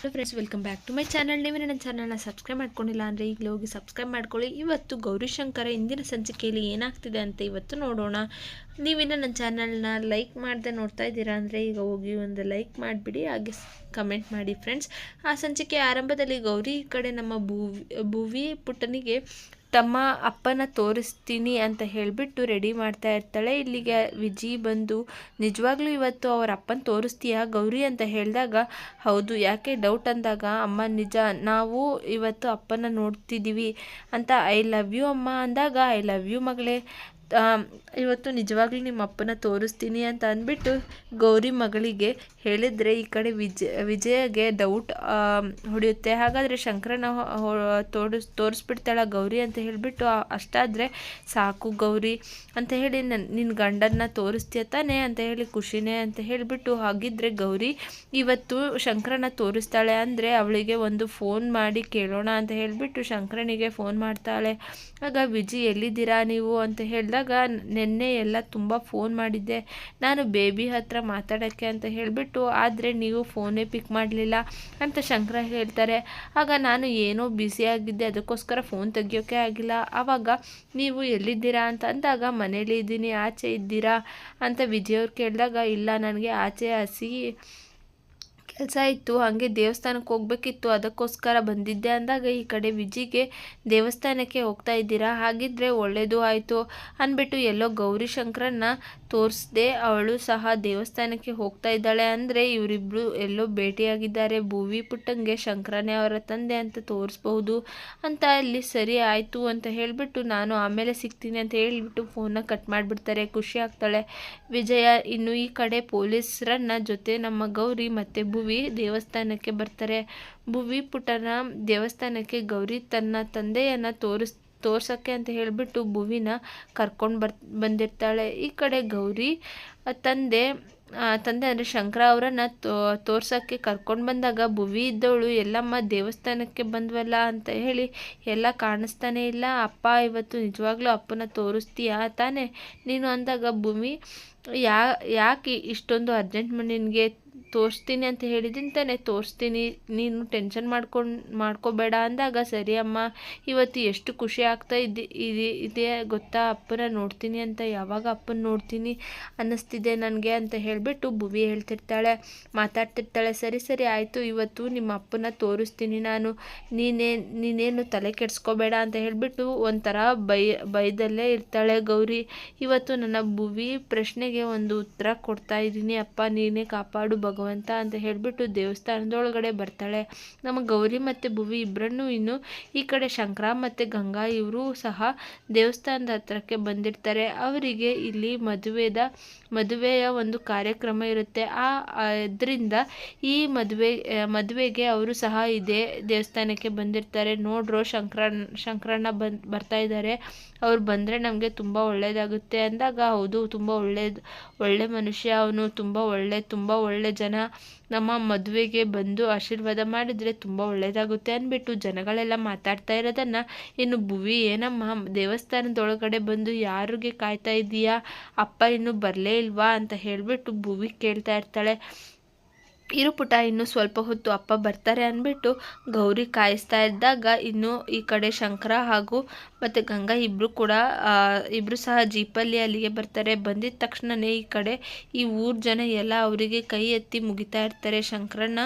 Friends welcome back to my channel ನೀವು ನನ್ನ ಚಾನಲ್ನ ಸಬ್ಸ್ಕ್ರೈಬ್ ಮಾಡ್ಕೊಂಡಿಲ್ಲ ಅಂದರೆ ಈಗ ಹೋಗಿ ಸಬ್ಸ್ಕ್ರೈಬ್ ಮಾಡ್ಕೊಳ್ಳಿ. ಇವತ್ತು ಗೌರಿಶಂಕರ ಇಂದಿನ ಸಂಚಿಕೆಯಲ್ಲಿ ಏನಾಗ್ತಿದೆ ಅಂತ ಇವತ್ತು ನೋಡೋಣ. ನೀವಿನ್ನು ನನ್ನ ಚಾನಲ್ನ ಲೈಕ್ ಮಾಡದೆ ನೋಡ್ತಾ ಇದ್ದೀರಾ ಅಂದರೆ ಈಗ ಹೋಗಿ ಒಂದು ಲೈಕ್ ಮಾಡಿಬಿಡಿ, ಹಾಗೆ ಕಮೆಂಟ್ ಮಾಡಿ ಫ್ರೆಂಡ್ಸ್ ಆ ಸಂಚಿಕೆ ಆರಂಭದಲ್ಲಿ ಗೌರಿ ಕಡೆ ನಮ್ಮ ಭೂವಿ, ಭುವಿ ಪುಟ್ಟನಿಗೆ ತಮ್ಮ ಅಪ್ಪನ ತೋರಿಸ್ತೀನಿ ಅಂತ ಹೇಳಿಬಿಟ್ಟು ರೆಡಿ ಮಾಡ್ತಾ ಇರ್ತಾಳೆ. ಇಲ್ಲಿಗೆ ವಿಜಿ ಬಂದು, ನಿಜವಾಗ್ಲೂ ಇವತ್ತು ಅವರ ಅಪ್ಪನ ತೋರಿಸ್ತೀಯಾ ಗೌರಿ? ಅಂತ ಹೇಳಿದಾಗ, ಹೌದು, ಯಾಕೆ ಡೌಟ್ ಅಂದಾಗ, ಅಮ್ಮ, ನಿಜ, ನಾವು ಇವತ್ತು ಅಪ್ಪನ ನೋಡ್ತಿದ್ದೀವಿ ಅಂತ ಐ ಲವ್ ಯು ಅಮ್ಮ ಅಂದಾಗ ಐ ಲವ್ ಯು ಮಗಳೇ ಇವತ್ತು ನಿಜವಾಗ್ಲೂ ನಿಮ್ಮ ಅಪ್ಪನ ತೋರಿಸ್ತೀನಿ ಅಂತ ಅಂದ್ಬಿಟ್ಟು ಗೌರಿ ಮಗಳಿಗೆ ಹೇಳಿದರೆ ಈ ಕಡೆ ವಿಜಯ ವಿಜಯಗೆ ಡೌಟ್ ಹೊಡೆಯುತ್ತೆ. ಹಾಗಾದರೆ ಶಂಕರನ ತೋರಿಸ್ ತೋರಿಸ್ಬಿಡ್ತಾಳ ಗೌರಿ ಅಂತ ಹೇಳಿಬಿಟ್ಟು ಅಷ್ಟಾದರೆ ಸಾಕು ಗೌರಿ ಅಂತ ಹೇಳಿ ನನ್ನ ನಿನ್ನ ಗಂಡನ್ನ ತೋರಿಸ್ತೀಯ ತಾನೆ ಅಂತ ಹೇಳಿ ಖುಷಿನೇ ಅಂತ ಹೇಳಿಬಿಟ್ಟು ಹಾಗಿದ್ರೆ ಗೌರಿ ಇವತ್ತು ಶಂಕರನ ತೋರಿಸ್ತಾಳೆ ಅಂದರೆ ಅವಳಿಗೆ ಒಂದು ಫೋನ್ ಮಾಡಿ ಕೇಳೋಣ ಅಂತ ಹೇಳಿಬಿಟ್ಟು ಶಂಕರನಿಗೆ ಫೋನ್ ಮಾಡ್ತಾಳೆ. ಆಗ ವಿಜಿ ಎಲ್ಲಿದ್ದೀರಾ ನೀವು ಅಂತ ಹೇಳಿದಾಗ ನಿನ್ನೆ ಎಲ್ಲ ತುಂಬ ಫೋನ್ ಮಾಡಿದ್ದೆ. ನಾನು ಬೇಬಿ ಹತ್ರ ಮಾತಾಡೋಕ್ಕೆ ಅಂತ ಹೇಳಿಬಿಟ್ಟು, ಆದರೆ ನೀವು ಫೋನೇ ಪಿಕ್ ಮಾಡಲಿಲ್ಲ ಅಂತ ಶಂಕರ ಹೇಳ್ತಾರೆ. ಆಗ ನಾನು ಏನೋ ಬ್ಯುಸಿಯಾಗಿದ್ದೆ ಅದಕ್ಕೋಸ್ಕರ ಫೋನ್ ತೆಗಿಯೋಕ್ಕೆ ಆಗಿಲ್ಲ. ಆವಾಗ, ನೀವು ಎಲ್ಲಿದ್ದೀರಾ? ಅಂತ ಅಂದಾಗ, ಮನೇಲಿ ಇದ್ದೀನಿ, ಆಚೆ ಇದ್ದೀರಾ? ಅಂತ ವಿಜಯವ್ರು ಕೇಳಿದಾಗ, ಇಲ್ಲ, ನನಗೆ ಆಚೆ ಹಸಿ ಕೆಲಸ ಇತ್ತು, ಹಾಗೆ ದೇವಸ್ಥಾನಕ್ಕೆ ಹೋಗ್ಬೇಕಿತ್ತು. ಅದಕ್ಕೋಸ್ಕರ ಬಂದಿದ್ದೆ ಅಂದಾಗ ಈ ಕಡೆ ವಿಜಿಗೆ ದೇವಸ್ಥಾನಕ್ಕೆ ಹೋಗ್ತಾ ಇದ್ದೀರಾ? ಹಾಗಿದ್ರೆ ಒಳ್ಳೇದು ಆಯಿತು ಅಂದ್ಬಿಟ್ಟು ಎಲ್ಲೋ ಗೌರಿ ಶಂಕರನ್ನ ತೋರಿಸ್ದೆ ಅವಳು ಸಹ ದೇವಸ್ಥಾನಕ್ಕೆ ಹೋಗ್ತಾ ಇದ್ದಾಳೆ ಅಂದರೆ ಇವರಿಬ್ಬರು ಎಲ್ಲೋ ಭೇಟಿಯಾಗಿದ್ದಾರೆ. ಭುವಿ ಪುಟ್ಟಂಗೆ ಶಂಕರನೇ ಅವರ ತಂದೆ ಅಂತ ತೋರಿಸ್ಬಹುದು ಅಂತ ಅಲ್ಲಿ ಸರಿ ಆಯಿತು ಅಂತ ಹೇಳಿಬಿಟ್ಟು ನಾನು ಆಮೇಲೆ ಸಿಗ್ತೀನಿ ಅಂತ ಹೇಳಿಬಿಟ್ಟು ಫೋನ್ನ ಕಟ್ ಮಾಡಿಬಿಡ್ತಾರೆ. ಖುಷಿ ಆಗ್ತಾಳೆ. ವಿಜಯ, ಇನ್ನು ಈ ಕಡೆ ಪೊಲೀಸರನ್ನ ಜೊತೆ ನಮ್ಮ ಗೌರಿ ಮತ್ತು ಭುವಿ ದೇವಸ್ಥಾನಕ್ಕೆ ಬರ್ತಾರೆ. ಭುವಿ ಪುಟ್ಟನ ದೇವಸ್ಥಾನಕ್ಕೆ ಗೌರಿ ತನ್ನ ತಂದೆಯನ್ನು ತೋರಿಸ್ ತೋರ್ಸೋಕ್ಕೆ ಅಂತ ಹೇಳಿಬಿಟ್ಟು ಭುವಿನ ಕರ್ಕೊಂಡು ಬರ್, ಬಂದಿರ್ತಾಳೆ. ಈ ಕಡೆ ಗೌರಿ ತಂದೆ ತಂದೆ ಅಂದರೆ ಶಂಕರ ಅವರನ್ನು ತೋರ್ಸೋಕ್ಕೆ ಕರ್ಕೊಂಡು ಬಂದಾಗ ಭುವಿ ಇದ್ದವಳು, ಎಲ್ಲಮ್ಮ ದೇವಸ್ಥಾನಕ್ಕೆ ಬಂದ್ವಲ್ಲ ಅಂತ ಹೇಳಿ ಎಲ್ಲ ಕಾಣಿಸ್ತಾನೆ ಇಲ್ಲ. ಅಪ್ಪ, ಇವತ್ತು ನಿಜವಾಗ್ಲೂ ಅಪ್ಪನ ತೋರಿಸ್ತೀಯಾ? ತಾನೇ. ನೀನು ಅಂದಾಗ ಭೂಮಿ ಯಾ, ಯಾಕೆ ಇಷ್ಟೊಂದು ಅರ್ಜೆಂಟ್ ನಿನಗೆ ತೋರಿಸ್ತೀನಿ ಅಂತ ಹೇಳಿದ್ದೀನಿ, ತಾನೇ ತೋರಿಸ್ತೀನಿ. ನೀನು ಟೆನ್ಷನ್ ಮಾಡ್ಕೊಂಡು, ಮಾಡ್ಕೋಬೇಡ ಅಂದಾಗ, ಸರಿ ಅಮ್ಮ, ಇವತ್ತು ಎಷ್ಟು ಖುಷಿ ಆಗ್ತಾ ಇದ್ದಿ, ಇದೆ ಗೊತ್ತಾ? ಅಪ್ಪನ ನೋಡ್ತೀನಿ ಅಂತ ಯಾವಾಗ ಅಪ್ಪನ ನೋಡ್ತೀನಿ ಅನ್ನಿಸ್ತಿದೆ ನನಗೆ ಅಂತ ಹೇಳಿಬಿಟ್ಟು ಭುವಿ ಹೇಳ್ತಿರ್ತಾಳೆ. ಮಾತಾಡ್ತಿರ್ತಾಳೆ, ಸರಿ ಸರಿ, ಆಯಿತು, ಇವತ್ತು ನಿಮ್ಮ ಅಪ್ಪನ ತೋರಿಸ್ತೀನಿ ನಾನು. ನೀನೇ, ನೀನೇನು ತಲೆ ಕೆಡಿಸ್ಕೋಬೇಡ ಅಂತ ಹೇಳಿಬಿಟ್ಟು ಒಂಥರ ಬೈ, ಬೈದಲ್ಲೇ ಇರ್ತಾಳೆ ಗೌರಿ. ಇವತ್ತು ನನ್ನ ಭುವಿ ಪ್ರಶ್ನೆಗೆ ಒಂದು ಉತ್ತರ ಕೊಡ್ತಾ ಇದ್ದೀನಿ, ಅಪ್ಪ, ನೀನೇ ಕಾಪಾಡು ಭಗವಂತ. ಅಂತ ಹೇಳಿಬಿಟ್ಟು ದೇವಸ್ಥಾನದೊಳಗಡೆ ಬರ್ತಾಳೆ. ನಮ್ಮ ಗೌರಿ ಮತ್ತು ಭುವಿ ಇಬ್ಬರನ್ನು ಇನ್ನು ಈ ಕಡೆ ಶಂಕರ ಮತ್ತು ಗಂಗಾ ಇವರು ಸಹ ದೇವಸ್ಥಾನದ ಹತ್ರಕ್ಕೆ ಬಂದಿರ್ತಾರೆ. ಅವರಿಗೆ ಇಲ್ಲಿ ಮದುವೆದ, ಮದುವೆಯ ಒಂದು ಕಾರ್ಯಕ್ರಮ ಇರುತ್ತೆ. ಆ ಇದರಿಂದ ಈ ಮದುವೆ ಮದುವೆಗೆ ಅವರು ಸಹ ಇದೇ ದೇವಸ್ಥಾನಕ್ಕೆ ಬಂದಿರ್ತಾರೆ. ನೋಡ್ರೋ ಶಂಕರ ಶಂಕರಣ್ಣ ಬರ್ತಾ ಇದ್ದಾರೆ. ಅವ್ರು ಬಂದರೆ ನಮಗೆ ತುಂಬ ಒಳ್ಳೆಯದಾಗುತ್ತೆ ಅಂದಾಗ, ಹೌದು, ತುಂಬ ಒಳ್ಳೆಯದು ಒಳ್ಳೆ ಮನುಷ್ಯ, ಅವನು ತುಂಬ ಒಳ್ಳೆ ತುಂಬ ಒಳ್ಳೆ ಜನ. ನಮ್ಮ ಮದುವೆಗೆ ಬಂದು ಆಶೀರ್ವಾದ ಮಾಡಿದರೆ ತುಂಬ ಒಳ್ಳೆಯದಾಗುತ್ತೆ ಅಂದ್ಬಿಟ್ಟು ಜನಗಳೆಲ್ಲ ಮಾತಾಡ್ತಾ ಇರೋದನ್ನು, ಇನ್ನು ಭುವಿ, ಏನಮ್ಮ, ದೇವಸ್ಥಾನದೊಳಗಡೆ ಬಂದು ಯಾರಿಗೆ ಕಾಯ್ತಾ ಇದ್ದೀಯಾ ಅಪ್ಪ ಇನ್ನೂ ಬರಲೇ ಇಲ್ವಾ? ಅಂತ ಹೇಳಿಬಿಟ್ಟು ಭುವಿ ಕೇಳ್ತಾ ಇರ್ತಾಳೆ. ಇರು ಪುಟ, ಇನ್ನು ಸ್ವಲ್ಪ ಹೊತ್ತು ಅಪ್ಪ ಬರ್ತಾರೆ ಅಂದ್ಬಿಟ್ಟು ಗೌರಿ ಕಾಯಿಸ್ತಾ ಇದ್ದಾಗ ಇನ್ನು ಈ ಕಡೆ ಶಂಕರ ಹಾಗೂ ಮತ್ತು ಗಂಗಾ ಇಬ್ಬರು ಕೂಡ ಇಬ್ಬರು ಸಹ ಜೀಪಲ್ಲಿ ಅಲ್ಲಿಗೆ ಬರ್ತಾರೆ. ಬಂದಿದ್ದ ತಕ್ಷಣವೇ ಈ ಕಡೆ ಈ ಊರ ಜನ ಎಲ್ಲ ಅವರಿಗೆ ಕೈ ಎತ್ತಿ ಮುಗಿತಾ ಇರ್ತಾರೆ. ಶಂಕರಣ್ಣ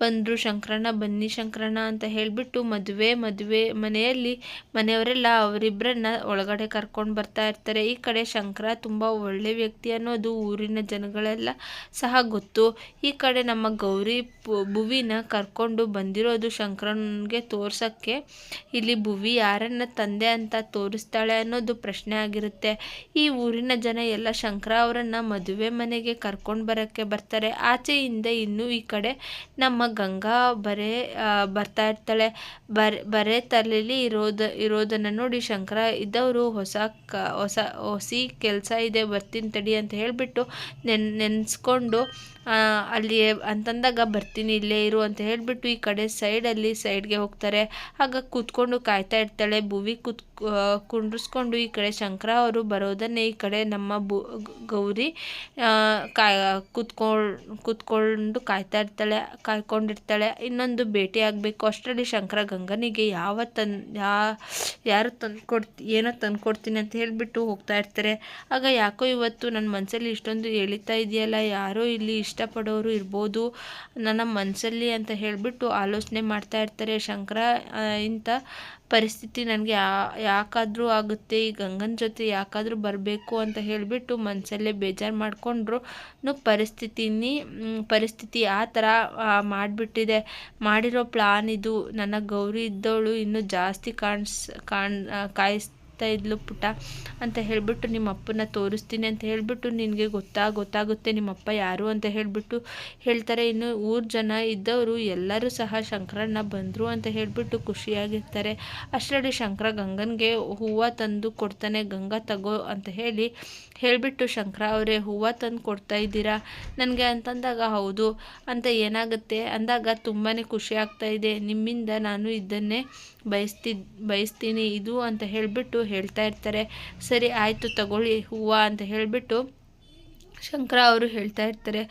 ಬಂದರು, ಶಂಕರಣ್ಣ ಬನ್ನಿ ಶಂಕರಣ್ಣ ಅಂತ ಹೇಳಿಬಿಟ್ಟು ಮದುವೆ ಮದುವೆ ಮನೆಯಲ್ಲಿ ಮನೆಯವರೆಲ್ಲ ಅವರಿಬ್ಬರನ್ನ ಒಳಗಡೆ ಕರ್ಕೊಂಡು ಬರ್ತಾ ಇರ್ತಾರೆ. ಈ ಕಡೆ ಶಂಕರ ತುಂಬ ಒಳ್ಳೆ ವ್ಯಕ್ತಿ ಅನ್ನೋದು ಊರಿನ ಜನಗಳೆಲ್ಲ ಸಹ ಗೊತ್ತು. ಈ ಕಡೆ ನಮ್ಮ ಗೌರಿ ಭುವಿನ ಕರ್ಕೊಂಡು ಬಂದಿರೋದು ಶಂಕರನ್ಗೆ ತೋರ್ಸೋಕ್ಕೆ. ಇಲ್ಲಿ ಭುವಿ ಯಾರನ್ನ ತಂದೆ ಅಂತ ತೋರಿಸ್ತಾಳೆ ಅನ್ನೋದು ಪ್ರಶ್ನೆ ಆಗಿರುತ್ತೆ. ಈ ಊರಿನ ಜನ ಎಲ್ಲ ಶಂಕರ ಅವರನ್ನು ಮದುವೆ ಮನೆಗೆ ಕರ್ಕೊಂಡು ಬರೋಕ್ಕೆ ಬರ್ತಾರೆ. ಆಚೆಯಿಂದ ಇನ್ನೂ ಈ ಕಡೆ ನಮ್ಮ ಗಂಗಾ ಬರೆ ಬರ್ತಾ ಇರ್ತಾಳೆ. ಬರೆ, ಬರೇ ತಲೆಯಲ್ಲಿ ಇರೋದ, ಇರೋದನ್ನು ನೋಡಿ ಶಂಕರ, ಇದ್ದವರು ಹೊಸ ಕ, ಹೊಸ, ಹೊಸಿ ಕೆಲಸ ಇದೆ, ಬರ್ತೀನಿ ತಡಿ ಅಂತ ಹೇಳಿಬಿಟ್ಟು ನೆನ್, ನೆನೆಸ್ಕೊಂಡು ಅಲ್ಲಿ ಅಂತಂದಾಗ ಬರ್ತೀನಿ, ಇಲ್ಲೇ ಇರು ಅಂತ ಹೇಳಿಬಿಟ್ಟು ಈ ಕಡೆ ಸೈಡಲ್ಲಿ ಸೈಡ್ಗೆ ಹೋಗ್ತಾರೆ. ಆಗ ಕೂತ್ಕೊಂಡು ಕಾಯ್ತಾ ಇರ್ತಾಳೆ. ಭುವಿ ಕೂತ್ ಕುಂಡ್ರಿಸ್ಕೊಂಡು ಈ ಕಡೆ ಶಂಕರ ಅವರು ಬರೋದನ್ನೇ ಈ ಕಡೆ ನಮ್ಮ ಬು ಗೌರಿ ಕಾಯ್ ಕೂತ್ಕೊಂಡು ಕೂತ್ಕೊಂಡು ಕಾಯ್ತಾ ಇರ್ತಾಳೆ. ಕಾಯ್ಕೊಂಡು ಅಂದ್ಕೊಂಡಿರ್ತಾಳೆ ಇನ್ನೊಂದು ಭೇಟಿಯಾಗಬೇಕು ಅಷ್ಟರಲ್ಲಿ ಶಂಕರ ಗಂಗನಿಗೆ ಯಾವ ತನ್, ಯಾ, ಯಾರು ತಂದು ಕೊಡ್ತಿ, ಏನೋ ತಂದು ಕೊಡ್ತೀನಿ ಅಂತ ಹೇಳಿಬಿಟ್ಟು ಹೋಗ್ತಾ ಇರ್ತಾರೆ. ಆಗ ಯಾಕೋ ಇವತ್ತು ನನ್ನ ಮನಸ್ಸಲ್ಲಿ ಇಷ್ಟೊಂದು ಎಳಿತಾ ಇದೆಯಲ್ಲ, ಯಾರೋ ಇಲ್ಲಿ ಇಷ್ಟಪಡೋರು ಇರ್ಬೋದು. ನನ್ನ ಮನಸ್ಸಲ್ಲಿ ಅಂತ ಹೇಳಿಬಿಟ್ಟು ಆಲೋಚನೆ ಮಾಡ್ತಾ ಇರ್ತಾರೆ ಶಂಕರ ಇಂಥ ಪರಿಸ್ಥಿತಿ ನನಗೆ ಯಾಕಾದರೂ ಆಗುತ್ತೆ, ಈ ಗಂಗನ ಜೊತೆ ಯಾಕಾದರೂ ಬರಬೇಕು ಅಂತ ಹೇಳಿಬಿಟ್ಟು ಮನಸ್ಸಲ್ಲೇ ಬೇಜಾರು ಮಾಡಿಕೊಂಡ್ರು. ಪರಿಸ್ಥಿತಿನಿ ಪರಿಸ್ಥಿತಿ ಆ ಥರ ಮಾಡಿಬಿಟ್ಟಿದೆ. ಮಾಡಿರೋ ಪ್ಲಾನ್ ಇದು. ನನ್ನ ಗೌರಿ ಇದ್ದವಳು ಇನ್ನೂ ಜಾಸ್ತಿ ಕಾಣಿಸ್, ಕಾಣ್, ಕಾಯಿಸ್ ಇದ್ಲು, ಪುಟ. ಅಂತ ಹೇಳಿಬಿಟ್ಟು ನಿಮ್ಮ ಅಪ್ಪನ ತೋರಿಸ್ತೀನಿ ಅಂತ ಹೇಳಿಬಿಟ್ಟು, ನಿನಗೆ ಗೊತ್ತಾ, ಗೊತ್ತಾಗುತ್ತೆ ನಿಮ್ಮಪ್ಪ ಯಾರು ಅಂತ ಹೇಳಿಬಿಟ್ಟು ಹೇಳ್ತಾರೆ. ಇನ್ನು ಊರು ಜನ ಇದ್ದವರು ಎಲ್ಲರೂ ಸಹ ಶಂಕರಣ್ಣ ಬಂದರು ಅಂತ ಹೇಳಿಬಿಟ್ಟು ಖುಷಿಯಾಗಿರ್ತಾರೆ. ಅಷ್ಟರಲ್ಲಿ ಶಂಕರ ಗಂಗನಿಗೆ ಹೂವು ತಂದು ಕೊಡ್ತಾನೆ, ಗಂಗಾ ತಗೋ ಅಂತ ಹೇಳಿ ಹೇಳಿಬಿಟ್ಟು, ಶಂಕರ ಅವರೇ, ಹೂವು ತಂದು ಕೊಡ್ತಾ ಇದ್ದೀರಾ? ನನಗೆ ಅಂತಂದಾಗ ಹೌದು. ಅಂತ ಏನಾಗುತ್ತೆ? ಅಂದಾಗ ತುಂಬಾ ಖುಷಿ ಆಗ್ತಾ ಇದೆ. ನಿಮ್ಮಿಂದ ನಾನು ಇದನ್ನೇ ಬಯಸ್ತಿದ್ ಬಯಸ್ತೀನಿ, ಇದು ಅಂತ ಹೇಳಿಬಿಟ್ಟು ಹೇಳ್ತಾ ಇರ್ತಾರೆ, ಸರಿ ಆಯಿತು ತಗೊಳ್ಳಿ, ಹೂವು ಅಂತ ಹೇಳಿಬಿಟ್ಟು ಶಂಕರ ಅವರು ಹೇಳ್ತಾ ಇರ್ತಾರೆ,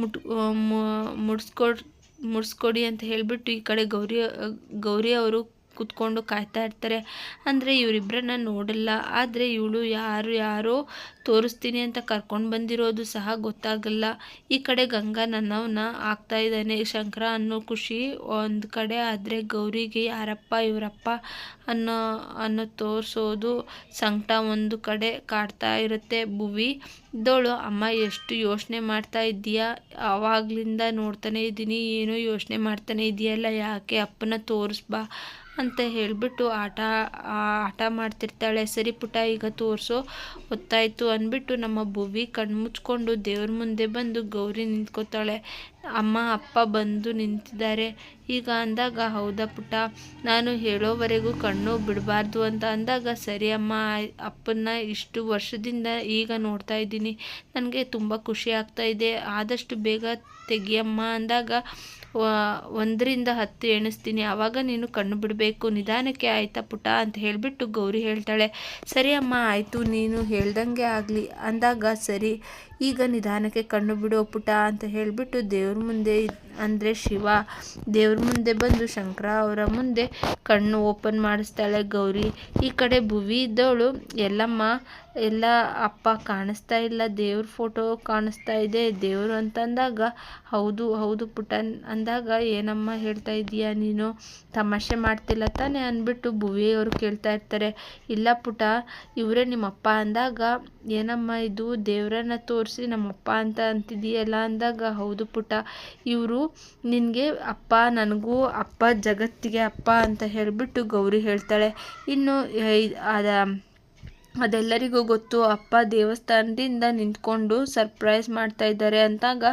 ಮುಟ್ ಮುಡ್ಸ್ಕೊಡ್, ಮುಡಿಸ್ಕೊಡಿ ಅಂತ ಹೇಳಿಬಿಟ್ಟು ಈ ಕಡೆ ಗೌರಿ ಗೌರಿ ಅವರು ಕೂತ್ಕೊಂಡು ಕಾಯ್ತಾ ಇರ್ತಾರೆ. ಅಂದರೆ ಇವರಿಬ್ಬರನ್ನ ನೋಡಲ್ಲ. ಆದರೆ ಇವಳು ಯಾರು ಯಾರೋ ತೋರಿಸ್ತೀನಿ ಅಂತ ಕರ್ಕೊಂಡು ಬಂದಿರೋದು ಸಹ ಗೊತ್ತಾಗಲ್ಲ. ಈ ಕಡೆ ಗಂಗಾ ನನ್ನವನ್ನ ಆಗ್ತಾ ಇದ್ದಾನೆ. ಶಂಕರ ಅನ್ನೋ ಖುಷಿ ಒಂದು ಕಡೆ ಆದರೆ ಗೌರಿಗೆ ಯಾರಪ್ಪ ಇವರಪ್ಪ ಅನ್ನೋ ಅನ್ನೋ ತೋರಿಸೋದು ಸಂಕಟ ಒಂದು ಕಡೆ ಕಾಡ್ತಾ ಇರುತ್ತೆ. ಭುವಿ ಇದ್ದವಳು ಅಮ್ಮ ಎಷ್ಟು ಯೋಚನೆ ಮಾಡ್ತಾ ಇದ್ದೀಯಾ? ಆವಾಗಲಿಂದ ನೋಡ್ತಾನೆ ಇದ್ದೀನಿ. ಏನೋ ಯೋಚನೆ ಮಾಡ್ತಾನೆ ಇದೆಯಲ್ಲ ಯಾಕೆ ಅಪ್ಪನ ತೋರಿಸ್ಬಾ ಅಂತ ಹೇಳಿಬಿಟ್ಟು ಆಟ ಆಟ ಮಾಡ್ತಿರ್ತಾಳೆ. ಸರಿ ಪುಟ, ಈಗ ತೋರಿಸೋ. ಹೊತ್ತಾಯಿತು ಅಂದ್ಬಿಟ್ಟು ನಮ್ಮ ಭುವಿ ಕಣ್ಮುಚ್ಕೊಂಡು ದೇವ್ರ ಮುಂದೆ ಬಂದು ಗೌರಿ ನಿಂತ್ಕೋತಾಳೆ. ಅಮ್ಮ, ಅಪ್ಪ ಬಂದು ನಿಂತಿದ್ದಾರೆ. ಈಗ ಅಂದಾಗ, ಹೌದಾ ಪುಟ? ನಾನು ಹೇಳೋವರೆಗೂ ಕಣ್ಣು ಬಿಡಬಾರ್ದು ಅಂತ ಅಂದಾಗ, ಸರಿ ಅಮ್ಮ ಅಪ್ಪನ್ನ ಇಷ್ಟು ವರ್ಷದಿಂದ ಈಗ ನೋಡ್ತಾ ಇದ್ದೀನಿ. ನನಗೆ ತುಂಬ ಖುಷಿ ಆಗ್ತಾ ಇದೆ. ಆದಷ್ಟು ಬೇಗ ತೆಗಿಯಮ್ಮ ಅಂದಾಗ ಒಂದರಿಂದ ಹತ್ತು ಎಣಿಸ್ತೀನಿ ಆವಾಗ ನೀನು ಕಣ್ಣು ಬಿಡಬೇಕು, ನಿಧಾನಕ್ಕೆ ಆಯ್ತಾ ಪುಟ? ಅಂತ ಹೇಳಿಬಿಟ್ಟು ಗೌರಿ ಹೇಳ್ತಾಳೆ, ಸರಿ ಅಮ್ಮ, ಆಯಿತು, ನೀನು ಹೇಳ್ದಂಗೆ ಆಗಲಿ. ಅಂದಾಗ, ಸರಿ ಈಗ ನಿಧಾನಕ್ಕೆ ಕಣ್ಣು ಬಿಡೋ ಪುಟ ಅಂತ ಹೇಳಿಬಿಟ್ಟು ದೇವ್ರ ಮುಂದೆ ಅಂದರೆ ಶಿವ. ದೇವ್ರ ಮುಂದೆ ಬಂದು ಶಂಕರ ಅವರ ಮುಂದೆ ಕಣ್ಣು ಓಪನ್ ಮಾಡಿಸ್ತಾಳೆ ಗೌರಿ. ಈ ಕಡೆ ಭುವಿ ಇದ್ದವಳು, ಎಲ್ಲಮ್ಮ, ಎಲ್ಲ ಅಪ್ಪ ಕಾಣಿಸ್ತಾ ಇಲ್ಲ, ದೇವ್ರ ಫೋಟೋ ಕಾಣಿಸ್ತಾ ಇದೆ, ದೇವರು ಅಂತಂದಾಗ, ಹೌದು ಹೌದು ಪುಟ, ಅಂದಾಗ ಏನಮ್ಮ ಹೇಳ್ತಾ ಇದೀಯಾ ನೀನು? ತಮಾಷೆ ಮಾಡ್ತಿಲ್ಲ ತಾನೆ? ಅಂದ್ಬಿಟ್ಟು ಭುವಿಯವರು ಕೇಳ್ತಾ ಇರ್ತಾರೆ. ಇಲ್ಲ ಪುಟ, ಇವರೇ ನಿಮ್ಮಪ್ಪ ಅಂದಾಗ, ಏನಮ್ಮ ಇದು ದೇವರನ್ನ ತೋರಿಸಿ ನಮ್ಮಪ್ಪ ಅಂತ ಅಂತಿದೆಯಲ್ಲ ಅಂದಾಗ, ಹೌದು ಪುಟ ಇವರು ನಿನಗೆ ಅಪ್ಪ, ನನಗೂ ಅಪ್ಪ, ಜಗತ್ತಿಗೆ ಅಪ್ಪ ಅಂತ ಹೇಳಿಬಿಟ್ಟು ಗೌರಿ ಹೇಳ್ತಾಳೆ. ಇನ್ನು ಅದ ಅದೆಲ್ಲರಿಗೂ ಗೊತ್ತು. ಅಪ್ಪ ದೇವಸ್ಥಾನದಿಂದ ನಿಂತ್ಕೊಂಡು ಸರ್ಪ್ರೈಸ್ ಮಾಡ್ತಾ ಇದ್ದಾರೆ ಅಂದಾಗ,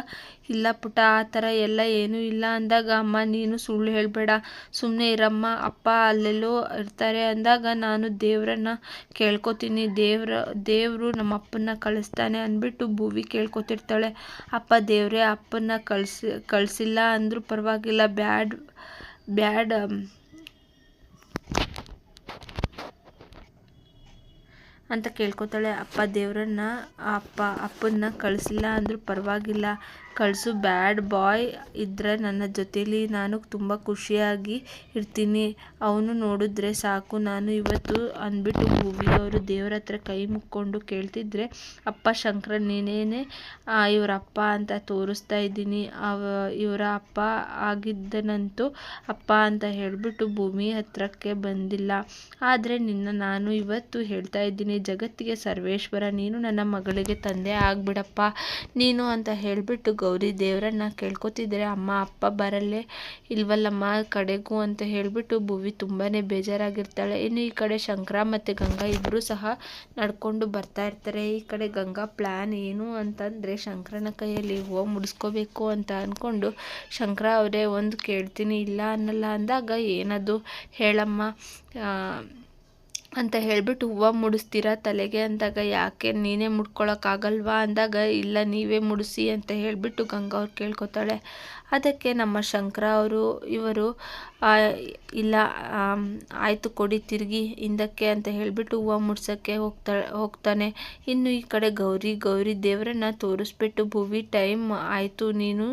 ಇಲ್ಲ ಪುಟ ಆ ಥರ ಎಲ್ಲ ಏನೂ ಇಲ್ಲ ಅಂದಾಗ, ಅಮ್ಮ ನೀನು ಸುಳ್ಳು ಹೇಳಬೇಡ. ಸುಮ್ಮನೆ ಇರಮ್ಮ, ಅಪ್ಪ ಅಲ್ಲೆಲ್ಲೋ ಇರ್ತಾರೆ ಅಂದಾಗ ನಾನು ದೇವರನ್ನ ಕೇಳ್ಕೊತೀನಿ. ದೇವ್ರ, ದೇವರು ನಮ್ಮ ಅಪ್ಪನ್ನ ಕಳಿಸ್ತಾನೆ ಅಂದ್ಬಿಟ್ಟು ಭೂವಿ ಕೇಳ್ಕೊತಿರ್ತಾಳೆ. ಅಪ್ಪ, ದೇವರೇ, ಅಪ್ಪನ್ನ ಕಳಿಸಿ, ಕಳಿಸಿಲ್ಲ ಅಂದರೂ ಪರವಾಗಿಲ್ಲ. ಬ್ಯಾಡ್ ಬ್ಯಾಡ್ ಅಂತ ಕೇಳ್ಕೊತಾಳೆ. ಅಪ್ಪ ದೇವರನ್ನ ಅಪ್ಪ ಅಪ್ಪನ್ನ ಕಳಿಸಿಲ್ಲ ಅಂದರೂ ಪರವಾಗಿಲ್ಲ. ಕಳಿಸು. ಬ್ಯಾಡ್ ಬಾಯ್ ಇದ್ದರೆ ನನ್ನ ಜೊತೇಲಿ ನಾನು ತುಂಬ ಖುಷಿಯಾಗಿ ಇರ್ತೀನಿ. ಅವನು ನೋಡಿದ್ರೆ ಸಾಕು. ನಾನು ಇವತ್ತು ಅಂದ್ಬಿಟ್ಟು ಭೂವಿಯವರು ದೇವರ ಹತ್ರ ಕೈ ಮುಕ್ಕೊಂಡು ಕೇಳ್ತಿದ್ರೆ, ಅಪ್ಪ ಶಂಕರ, ನೀನೇನೆ ಇವರ ಅಪ್ಪ ಅಂತ ತೋರಿಸ್ತಾ ಇದ್ದೀನಿ. ಅವ, ಇವರ ಅಪ್ಪ ಆಗಿದ್ದನಂತೂ ಅಪ್ಪ ಅಂತ ಹೇಳಿಬಿಟ್ಟು ಭೂಮಿ ಹತ್ರಕ್ಕೆ ಬಂದಿಲ್ಲ. ಆದರೆ ನಿನ್ನ ನಾನು ಇವತ್ತು ಹೇಳ್ತಾ ಇದ್ದೀನಿ, ಜಗತ್ತಿಗೆ ಸರ್ವೇಶ್ವರ, ನೀನು ನನ್ನ ಮಗಳಿಗೆ ತಂದೆ ಆಗ್ಬಿಡಪ್ಪ. ನೀನು ಅಂತ ಹೇಳಿಬಿಟ್ಟು ಗೌರಿ ದೇವರನ್ನ ಕೇಳ್ಕೊತಿದ್ರೆ ಅಮ್ಮ, ಅಪ್ಪ ಬರಲ್ಲೇ ಇಲ್ವಲ್ಲಮ್ಮ, ಕಡೆಗೂ ಅಂತ ಹೇಳಿಬಿಟ್ಟು ಭುವಿ ತುಂಬಾ ಬೇಜಾರಾಗಿರ್ತಾಳೆ. ಇನ್ನು ಈ ಕಡೆ ಶಂಕರ ಮತ್ತು ಗಂಗಾ ಇಬ್ಬರೂ ಸಹ ನಡ್ಕೊಂಡು ಬರ್ತಾ ಇರ್ತಾರೆ. ಈ ಕಡೆ ಗಂಗಾ ಪ್ಲ್ಯಾನ್ ಏನು ಅಂತಂದರೆ ಶಂಕರನ ಕೈಯಲ್ಲಿ ಹೂವು ಮುಡಿಸ್ಕೋಬೇಕು ಅಂತ ಅಂದ್ಕೊಂಡು ಶಂಕರ ಅವರೇ, ಒಂದು ಕೇಳ್ತೀನಿ, ಇಲ್ಲ ಅನ್ನಲ್ಲ ಅಂದಾಗ ಏನದು ಹೇಳಮ್ಮ? ಅಂತ ಹೇಳಿಬಿಟ್ಟು ಹೂವು ಮುಡಿಸ್ತೀರಾ ತಲೆಗೆ ಅಂದಾಗ, ಯಾಕೆ ನೀನೇ ಮುಡ್ಕೊಳಕ್ಕಾಗಲ್ವಾ? ಅಂದಾಗ, ಇಲ್ಲ, ನೀವೇ ಮುಡಿಸಿ ಅಂತ ಹೇಳಿಬಿಟ್ಟು ಗಂಗಾ ಅವ್ರು ಕೇಳ್ಕೊತಾಳೆ. ಅದಕ್ಕೆ ನಮ್ಮ ಶಂಕರ ಅವರು, ಇವರು ಇಲ್ಲ ಆಯಿತು ಕೊಡಿ, ತಿರುಗಿ ಹಿಂದಕ್ಕೆ ಅಂತ ಹೇಳಿಬಿಟ್ಟು ಹೂವು ಮುಡ್ಸೋಕ್ಕೆ ಹೋಗ್ತಾ, ಹೋಗ್ತಾನೆ. ಇನ್ನು ಈ ಕಡೆ ಗೌರಿ ಗೌರಿ ದೇವರನ್ನ ತೋರಿಸ್ಬಿಟ್ಟು ಭುವಿ ಟೈಮ್ ಆಯಿತು ನೀನು.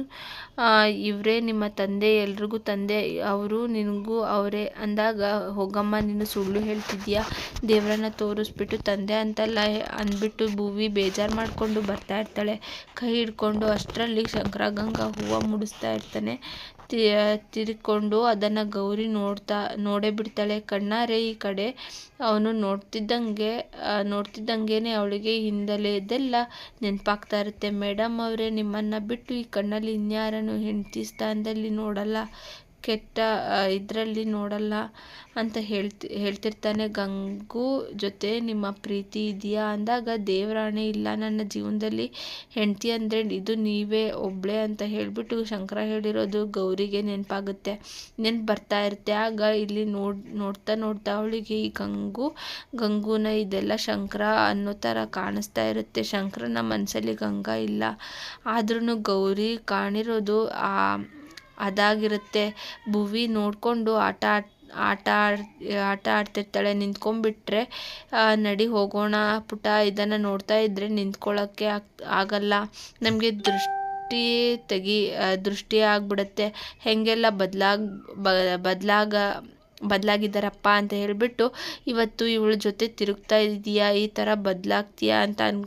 ಇವರೇ ನಿಮ್ಮ ತಂದೆ, ಎಲ್ರಿಗೂ ತಂದೆ, ಅವರು ನಿನಗೂ ಅವರೇ ಅಂದಾಗ, ಹೋಗಮ್ಮ, ನೀನು ಸುಳ್ಳು ಹೇಳ್ತಿದ್ಯಾ? ದೇವರನ್ನ ತೋರಿಸ್ಬಿಟ್ಟು ತಂದೆ ಅಂತಲ್ಲ ಅಂದ್ಬಿಟ್ಟು ಭುವಿ ಬೇಜಾರು ಮಾಡಿಕೊಂಡು ಬರ್ತಾ ಇರ್ತಾಳೆ. ಕೈ ಹಿಡ್ಕೊಂಡು ಅಷ್ಟರಲ್ಲಿ ಶಂಕರ ಗಂಗಾ ಹೂವು ಮುಡಿಸ್ತಾ ಇರ್ತಾನೆ. ತಿರ್ಕೊಂಡು ಅದನ್ನು ಗೌರಿ ನೋಡ್ತಾ, ನೋಡೇ ಬಿಡ್ತಾಳೆ. ಕಣ್ಣಾರೆ ಈ ಕಡೆ ಅವನು ನೋಡ್ತಿದ್ದಂಗೆ ನೋಡ್ತಿದ್ದಂಗೆನೆ ಅವಳಿಗೆ ಹಿಂದಲೆದೆಲ್ಲ ನೆನಪಾಗ್ತಾ ಇರುತ್ತೆ. ಮೇಡಮ್ ಅವರೇ, ನಿಮ್ಮನ್ನು ಬಿಟ್ಟು ಈ ಕಣ್ಣಲ್ಲಿ ಇನ್ಯಾರನ್ನು ಹೆಂಡತಿ ಸ್ಥಾನದಲ್ಲಿ ನೋಡಲ್ಲ. ಕೆಟ್ಟ ಇದರಲ್ಲಿ ನೋಡಲ್ಲ ಅಂತ ಹೇಳ್ತಿ, ಹೇಳ್ತಿರ್ತಾನೆ ಗಂಗು ಜೊತೆ, ನಿಮ್ಮ ಪ್ರೀತಿ ಇದೆಯಾ? ಅಂದಾಗ, ದೇವರಾಣೆ ಇಲ್ಲ ನನ್ನ ಜೀವನದಲ್ಲಿ. ಹೆಂಡತಿ ಅಂದರೆ ಇದು ನೀವೇ ಒಬ್ಬಳೇ ಅಂತ ಹೇಳಿಬಿಟ್ಟು ಶಂಕರ ಹೇಳಿರೋದು ಗೌರಿಗೆ ನೆನಪಾಗುತ್ತೆ. ನೆನ್ಪು ಬರ್ತಾ ಇರುತ್ತೆ. ಆಗ ಇಲ್ಲಿ ನೋಡ್, ನೋಡ್ತಾ ನೋಡ್ತಾ ಅವಳಿಗೆ ಈ ಗಂಗು, ಗಂಗೂನ ಇದೆಲ್ಲ ಶಂಕರ ಅನ್ನೋ ಥರ ಕಾಣಿಸ್ತಾ ಇರುತ್ತೆ. ಶಂಕರನ ಮನಸ್ಸಲ್ಲಿ ಗಂಗಾ ಇಲ್ಲ. ಆದ್ರೂ ಗೌರಿ ಕಾಣಿರೋದು ಆ ಅದಾಗಿರುತ್ತೆ. ಭುವಿ ನೋಡಿಕೊಂಡು ಆಟ ಆಟ ಆಟ ಆಡ್ತಿರ್ತಾಳೆ. ನಿಂತ್ಕೊಂಡ್ಬಿಟ್ರೆ ನಡಿ ಹೋಗೋಣ. ಪುಟ, ಇದನ್ನು ನೋಡ್ತಾ ಇದ್ದರೆ ನಿಂತ್ಕೊಳ್ಳೋಕ್ಕೆ ಆಗ್, ಆಗಲ್ಲ. ನಮಗೆ ದೃಷ್ಟಿ ತೆಗಿ ದೃಷ್ಟಿ ಆಗಿಬಿಡತ್ತೆ. ಹೇಗೆಲ್ಲ ಬದಲಾಗ ಬದಲಾಗ ಬದಲಾಗಿದ್ದಾರಪ್ಪ ಅಂತ ಹೇಳಿಬಿಟ್ಟು, ಇವತ್ತು ಇವಳ ಜೊತೆ ತಿರುಗ್ತಾ ಇದೆಯಾ? ಈ ಥರ ಬದಲಾಗ್ತೀಯಾ ಅಂತ ಅನ್,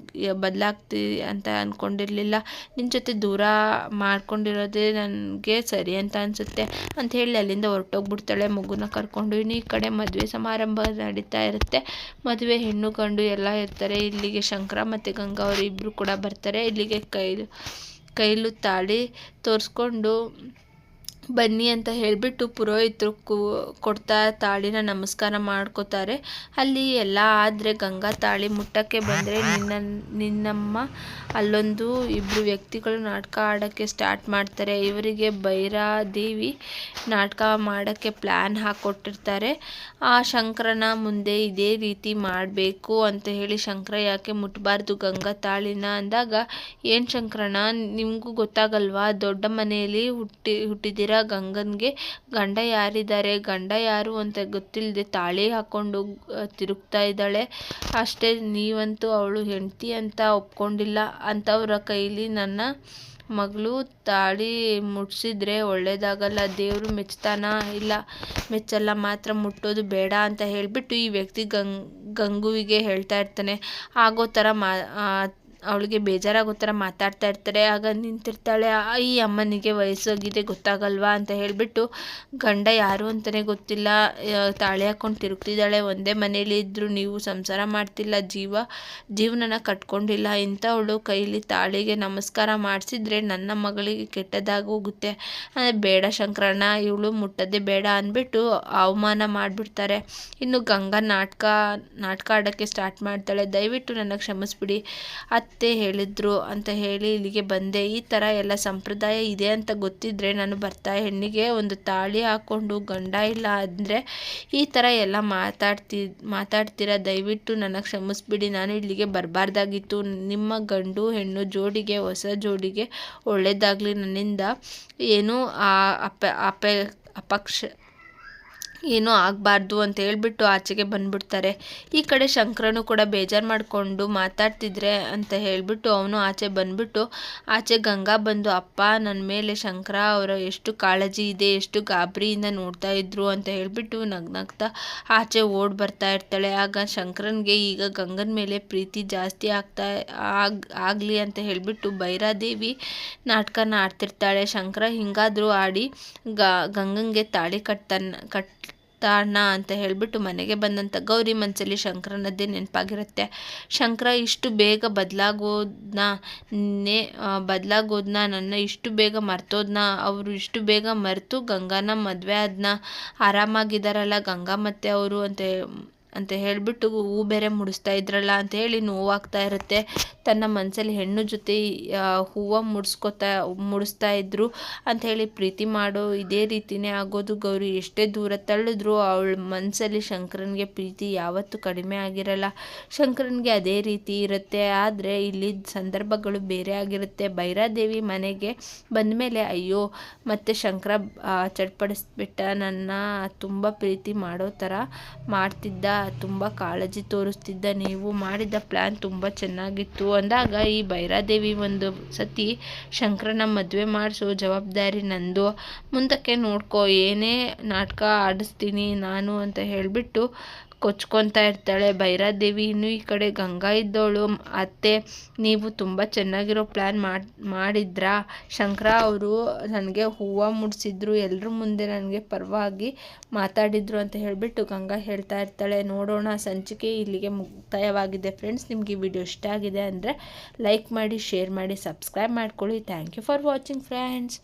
ಬದಲಾಗ್ತಿ, ಅಂತ ಅಂದ್ಕೊಂಡಿರಲಿಲ್ಲ ನಿನ್ನ ಜೊತೆ ದೂರ ಮಾಡ್ಕೊಂಡಿರೋದೇ ನನಗೆ ಸರಿ ಅಂತ ಅನಿಸುತ್ತೆ ಅಂತ ಹೇಳಿ ಅಲ್ಲಿಂದ ಹೊರಟೋಗ್ಬಿಡ್ತಾಳೆ ಮಗುನ ಕರ್ಕೊಂಡು. ಇನ್ನು ಈ ಕಡೆ ಮದುವೆ ಸಮಾರಂಭ ನಡೀತಾ ಇರುತ್ತೆ. ಮದುವೆ ಹೆಣ್ಣು ಗಂಡು ಎಲ್ಲ ಇರ್ತಾರೆ. ಇಲ್ಲಿಗೆ ಶಂಕರ ಮತ್ತು ಗಂಗಾ ಅವರು ಇಬ್ಬರು ಕೂಡ ಬರ್ತಾರೆ. ಇಲ್ಲಿಗೆ ಕೈ ಕೈಲು ತಾಳಿ ತೋರಿಸ್ಕೊಂಡು ಬನ್ನಿ ಅಂತ ಹೇಳಿಬಿಟ್ಟು ಪುರೋಹಿತರು ಕೊಡ್ತಾ ತಾಳಿನ ನಮಸ್ಕಾರ ಮಾಡ್ಕೋತಾರೆ. ಅಲ್ಲಿ ಎಲ್ಲ ಆದರೆ ಗಂಗಾ ತಾಳಿ ಮುಟ್ಟಕ್ಕೆ ಬಂದರೆ ನಿನ್ನ, ನಿನ್ನಮ್ಮ ಅಲ್ಲೊಂದು ಇಬ್ಬರು ವ್ಯಕ್ತಿಗಳು ನಾಟಕ ಆಡೋಕ್ಕೆ ಸ್ಟಾರ್ಟ್ ಮಾಡ್ತಾರೆ. ಇವರಿಗೆ ಭೈರಾದೇವಿ ನಾಟಕ ಮಾಡೋಕ್ಕೆ ಪ್ಲ್ಯಾನ್ ಹಾಕ್ಕೊಟ್ಟಿರ್ತಾರೆ ಆ ಶಂಕರನ ಮುಂದೆ ಇದೇ ರೀತಿ ಮಾಡಬೇಕು ಅಂತ ಹೇಳಿ ಶಂಕರ ಯಾಕೆ ಮುಟ್ಟಬಾರ್ದು ಗಂಗಾ ತಾಳಿನ ಅಂದಾಗ, ಏನು ಶಂಕರನ ನಿಮಗೂ ಗೊತ್ತಾಗಲ್ವಾ? ದೊಡ್ಡ ಮನೆಯಲ್ಲಿ ಹುಟ್ಟಿ, ಹುಟ್ಟಿದ್ದೀರ ಗಂಗನ್ಗೆ ಗಂಡ ಯಾರಿದ್ದಾರೆ? ಗಂಡ ಯಾರು ಅಂತ ಗೊತ್ತಿಲ್ಲದೆ ತಾಳಿ ಹಾಕ್ಕೊಂಡು ತಿರುಗ್ತಾ ಇದ್ದಾಳೆ. ಅಷ್ಟೇ, ನೀವಂತೂ ಅವಳು ಹೆಂಡತಿ ಅಂತ ಒಪ್ಕೊಂಡಿಲ್ಲ. ಅಂಥವ್ರ ಕೈಲಿ ನನ್ನ ಮಗಳು ತಾಳಿ ಮುಟ್ಸಿದ್ರೆ ಒಳ್ಳೇದಾಗಲ್ಲ. ದೇವರು ಮೆಚ್ತಾನ ಇಲ್ಲ. ಮೆಚ್ಚಲ್ಲ, ಮಾತ್ರ ಮುಟ್ಟೋದು ಬೇಡ ಅಂತ ಹೇಳಿಬಿಟ್ಟು ಈ ವ್ಯಕ್ತಿ ಗಂಗ್, ಗಂಗುವಿಗೆ ಹೇಳ್ತಾ ಇರ್ತಾನೆ. ಆಗೋ ಥರ ಮಾ ಅವಳಿಗೆ ಬೇಜಾರಾಗೋ ಥರ ಮಾತಾಡ್ತಾ ಇರ್ತಾರೆ, ಆಗ ನಿಂತಿರ್ತಾಳೆ ಈ ಅಮ್ಮನಿಗೆ ವಯಸ್ಸಾಗಿದೆ, ಗೊತ್ತಾಗಲ್ವಾ? ಅಂತ ಹೇಳಿಬಿಟ್ಟು ಗಂಡ ಯಾರು ಅಂತಲೇ ಗೊತ್ತಿಲ್ಲ. ತಾಳಿ ಹಾಕ್ಕೊಂಡು ತಿರುಗ್ತಿದ್ದಾಳೆ. ಒಂದೇ ಮನೇಲಿ ಇದ್ದರೂ ನೀವು ಸಂಸಾರ ಮಾಡ್ತಿಲ್ಲ, ಜೀವ, ಜೀವನನ ಕಟ್ಕೊಂಡಿಲ್ಲ. ಇಂಥವಳು ಕೈಲಿ ತಾಳಿಗೆ ನಮಸ್ಕಾರ ಮಾಡಿಸಿದ್ರೆ ನನ್ನ ಮಗಳಿಗೆ ಕೆಟ್ಟದಾಗೋಗುತ್ತೆ ಹೋಗುತ್ತೆ. ಬೇಡ ಶಂಕರಣ್ಣ, ಇವಳು ಮುಟ್ಟದೆ ಬೇಡ ಅಂದ್ಬಿಟ್ಟು ಅವಮಾನ ಮಾಡಿಬಿಡ್ತಾರೆ. ಇನ್ನು ಗಂಗಾ ನಾಟಕ ನಾಟಕ ಆಡೋಕ್ಕೆ ಸ್ಟಾರ್ಟ್ ಮಾಡ್ತಾಳೆ. ದಯವಿಟ್ಟು ನನಗೆ ಕ್ಷಮಿಸ್ಬಿಡಿ. ಅತ್ತೆ ಹೇಳಿದ್ರು ಅಂತ ಹೇಳಿ ಇಲ್ಲಿಗೆ ಬಂದೆ. ಈ ಥರ ಎಲ್ಲ ಸಂಪ್ರದಾಯ ಇದೆ ಅಂತ ಗೊತ್ತಿದ್ದರೆ ನಾನು ಬರ್ತಾ ಹೆಣ್ಣಿಗೆ ಒಂದು ತಾಳಿ ಹಾಕ್ಕೊಂಡು ಗಂಡ ಇಲ್ಲ ಅಂದರೆ ಈ ಥರ ಎಲ್ಲ ಮಾತಾಡ್ತಿ, ಮಾತಾಡ್ತೀರಾ? ದಯವಿಟ್ಟು ನನಗೆ ಕ್ಷಮಿಸ್ಬಿಡಿ. ನಾನು ಇಲ್ಲಿಗೆ ಬರಬಾರ್ದಾಗಿತ್ತು. ನಿಮ್ಮ ಗಂಡು ಹೆಣ್ಣು ಜೋಡಿಗೆ, ಹೊಸ ಜೋಡಿಗೆ ಒಳ್ಳೆಯದಾಗಲಿ ನನ್ನಿಂದ. ಏನೂ ಅಪ ಅಪ, ಅಪಕ್ಷ ಏನೂ ಆಗಬಾರ್ದು ಅಂತ ಹೇಳ್ಬಿಟ್ಟು ಆಚೆಗೆ ಬಂದ್ಬಿಡ್ತಾರೆ. ಈ ಕಡೆ ಶಂಕರನು ಕೂಡ ಬೇಜಾರು ಮಾಡಿಕೊಂಡು ಮಾತಾಡ್ತಿದ್ರೆ ಅಂತ ಹೇಳಿಬಿಟ್ಟು ಅವನು ಆಚೆ ಬಂದ್ಬಿಟ್ಟು, ಆಚೆ ಗಂಗಾ ಬಂದು, ಅಪ್ಪ ನನ್ನ ಮೇಲೆ ಶಂಕರ ಅವರ ಎಷ್ಟು ಕಾಳಜಿ ಇದೆ, ಎಷ್ಟು ಗಾಬರಿಯಿಂದ ನೋಡ್ತಾ ಇದ್ರು ಅಂತ ಹೇಳ್ಬಿಟ್ಟು ನಗ್ನಗ್ತಾ ಆಚೆ ಓಡ್ ಬರ್ತಾ ಇರ್ತಾಳೆ. ಆಗ ಶಂಕರನ್ಗೆ ಈಗ ಗಂಗನ ಮೇಲೆ ಪ್ರೀತಿ ಜಾಸ್ತಿ ಆಗ್ತಾ, ಆಗ್, ಆಗಲಿ ಅಂತ ಹೇಳಿಬಿಟ್ಟು ಭೈರಾದೇವಿ ನಾಟಕನ ಆಡ್ತಿರ್ತಾಳೆ. ಶಂಕರ ಹಿಂಗಾದರೂ ಆಡಿ ಗಂಗಂಗೆ ತಾಳಿ ಕಟ್ತಾನ ಕಟ್ ತಾಣ ಅಂತ ಹೇಳಿಬಿಟ್ಟು ಮನೆಗೆ ಬಂದಂಥ ಗೌರಿ ಮನಸ್ಸಲ್ಲಿ ಶಂಕರನದ್ದೇ ನೆನಪಾಗಿರುತ್ತೆ. ಶಂಕರ, ಇಷ್ಟು ಬೇಗ ಬದಲಾಗೋದನ್ನ ನೇ ಬದಲಾಗೋದನ್ನ ನನ್ನ ಇಷ್ಟು ಬೇಗ ಮರ್ತೋದ್ನ, ಅವರು ಇಷ್ಟು ಬೇಗ ಮರೆತು ಗಂಗಾನ ಮದುವೆ ಆದನ್ನ ಆರಾಮಾಗಿದ್ದಾರಲ್ಲ ಗಂಗಾ ಮತ್ತೆ ಅವರು ಅಂತ ಅಂತ ಹೇಳಿಬಿಟ್ಟು ಹೂ ಬೇರೆ ಮುಡಿಸ್ತಾ ಇದ್ರಲ್ಲ ಅಂತ ಹೇಳಿ ನೋವಾಗ್ತಾ ಇರುತ್ತೆ. ತನ್ನ ಮನಸ್ಸಲ್ಲಿ ಹೆಣ್ಣು ಜೊತೆ ಹೂವು ಮುಡಿಸ್ಕೊತಾ, ಮುಡಿಸ್ತಾ ಇದ್ರು ಅಂತ ಹೇಳಿ ಪ್ರೀತಿ ಮಾಡೋ ಇದೇ ರೀತಿನೇ ಆಗೋದು. ಗೌರಿ ಎಷ್ಟೇ ದೂರ ತಳ್ಳಿದ್ರು ಅವಳ ಮನಸ್ಸಲ್ಲಿ ಶಂಕರನಿಗೆ ಪ್ರೀತಿ ಯಾವತ್ತೂ ಕಡಿಮೆ ಆಗಿರಲ್ಲ. ಶಂಕರನಿಗೆ ಅದೇ ರೀತಿ ಇರುತ್ತೆ. ಆದರೆ ಇಲ್ಲಿ ಸಂದರ್ಭಗಳು ಬೇರೆ ಆಗಿರುತ್ತೆ. ಭೈರಾದೇವಿ ಮನೆಗೆ ಬಂದ ಮೇಲೆ, ಅಯ್ಯೋ, ಮತ್ತೆ ಶಂಕರ ಚಡ್ಪಡಿಸ್ಬಿಟ್ಟ, ನನ್ನ ತುಂಬ ಪ್ರೀತಿ ಮಾಡೋ ಥರ ಮಾಡ್ತಿದ್ದ ತುಂಬ ಕಾಳಜಿ ತೋರಿಸ್ತಿದ್ದ ನೀವು, ಮಾಡಿದ ಪ್ಲ್ಯಾನ್ ತುಂಬ ಚೆನ್ನಾಗಿತ್ತು. ಅಂದಾಗ ಈ ಭೈರಾದೇವಿ ಒಂದು ಸತಿ ಶಂಕರನ ಮದುವೆ ಮಾಡಿಸೋ ಜವಾಬ್ದಾರಿ ನಂದು. ಮುಂದಕ್ಕೆ ನೋಡ್ಕೋ, ಏನೇ ನಾಟಕ ಆಡಿಸ್ತೀನಿ ನಾನು ಅಂತ ಹೇಳಿಬಿಟ್ಟು ಕೊಚ್ಕೊತಾ ಇರ್ತಾಳೆ. ಭೈರಾದೇವಿ ಇನ್ನು ಈ ಕಡೆ ಗಂಗಾ ಇದ್ದವಳು ಅತ್ತೆ, ನೀವು ತುಂಬ ಚೆನ್ನಾಗಿರೋ ಪ್ಲ್ಯಾನ್ ಮಾಡಿ, ಮಾಡಿದ್ರಾ? ಶಂಕರ ಅವರು ನನಗೆ ಹೂವು ಮುಡಿಸಿದ್ರು. ಎಲ್ಲರ ಮುಂದೆ ನನಗೆ ಪರವಾಗಿ ಮಾತಾಡಿದ್ರು ಅಂತ ಹೇಳಿಬಿಟ್ಟು ಗಂಗಾ ಹೇಳ್ತಾ ಇರ್ತಾಳೆ. ನೋಡೋಣ, ಸಂಚಿಕೆ ಇಲ್ಲಿಗೆ ಮುಕ್ತಾಯವಾಗಿದೆ. ಫ್ರೆಂಡ್ಸ್ ನಿಮಗೆ ವಿಡಿಯೋ ಇಷ್ಟ ಆಗಿದೆ ಅಂದರೆ ಲೈಕ್ ಮಾಡಿ ಶೇರ್ ಮಾಡಿ ಸಬ್ಸ್ಕ್ರೈಬ್ ಮಾಡ್ಕೊಳ್ಳಿ. Thank you for watching friends